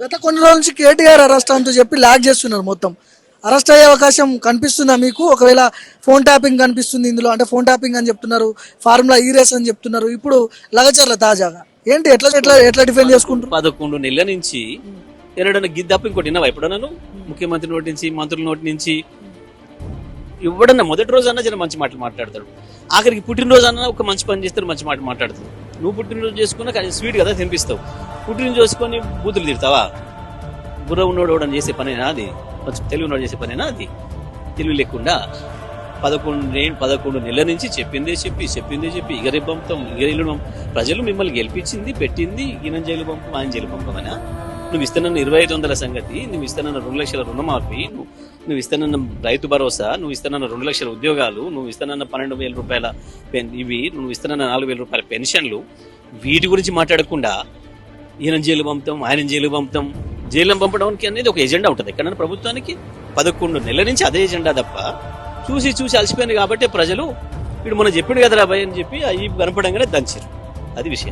గత కొన్ని రోజుల నుంచి కేటీఆర్ అరెస్ట్ అంటూ చెప్పి లాగ్ చేస్తున్నారు మొత్తం. అరెస్ట్ అయ్యే అవకాశం కనిపిస్తుందా మీకు? ఒకవేళ ఫోన్ ట్యాపింగ్ కనిపిస్తుంది ఇందులో అంటే ఫోన్ ట్యాపింగ్ అని చెప్తున్నారు ఫార్ములా ఈ రేస్ అని చెప్తున్నారు ఇప్పుడు లగచర్ల తాజాగా. ఏంటి ఎట్లా ఎట్లా ఎట్లా డిఫెండ్ చేసుకుంటారు? పదకొండు నెలల నుంచి ఎన్నడన్నా గిద్దప్ప ఇంకోటి విన్నావా ఎప్పుడన్నాను? ముఖ్యమంత్రి నోటి నుంచి మంత్రుల నోటి నుంచి. ఇవ్వడన్నా మొదటి రోజు అన్నా జర మంచి మాటలు మాట్లాడతాడు. ఆఖరికి పుట్టినరోజు అన్నా ఒక మంచి పని చేస్తారు మంచి మాట మాట్లాడతాడు. నువ్వు పుట్టినరోజు చేసుకున్నా కానీ స్వీట్ కదా తినిపిస్తావు. పుట్టినరోజు చేసుకొని బూతులు తిడతావా? బుర్ర ఉన్నోడు అని చేసే పనేనా అది? కొంచెం తెలివి ఉన్నోడు చేసే పనేనా అది? తెలివి లేకుండా పదకొండు నేను పదకొండు నెలల నుంచి చెప్పిందే చెప్పి చెప్పిందే చెప్పి ఇగరి పంపుతాం ఇగరిల్లు ప్రజలు మిమ్మల్ని గెలిపించింది పెట్టింది ఈయన జైలు పంపం ఆయన జైలు పంపమనా? నువ్వు ఇస్తానన్న ఇరవై ఐదు వందల సంగతి నువ్వు ఇస్తానన్న రెండు లక్షల రుణమాఫీ నువ్వు నువ్వు రైతు భరోసా నువ్వు ఇస్తానన్న రెండు లక్షల ఉద్యోగాలు నువ్వు ఇస్తానన్న పన్నెండు వేల రూపాయల పెన్ ఇవి నువ్వు ఇస్తానన్న నాలుగు వేల రూపాయల పెన్షన్లు వీటి గురించి మాట్లాడకుండా ఈయన జైలు పంపుతాం ఆయన జైలు పంపుతాం. జైలు పంపడానికి అనేది ఒక ఎజెండా ఉంటుంది. ఎక్కడైనా ప్రభుత్వానికి పదకొండు నెలల నుంచి అదే ఎజెండా తప్ప చూసి చూసి అలసిపోయింది కాబట్టి ప్రజలు వీడు మనం చెప్పిండు కదరా భయ్ అని చెప్పి అవి కనపడంగానే దంచారు అది విషయం.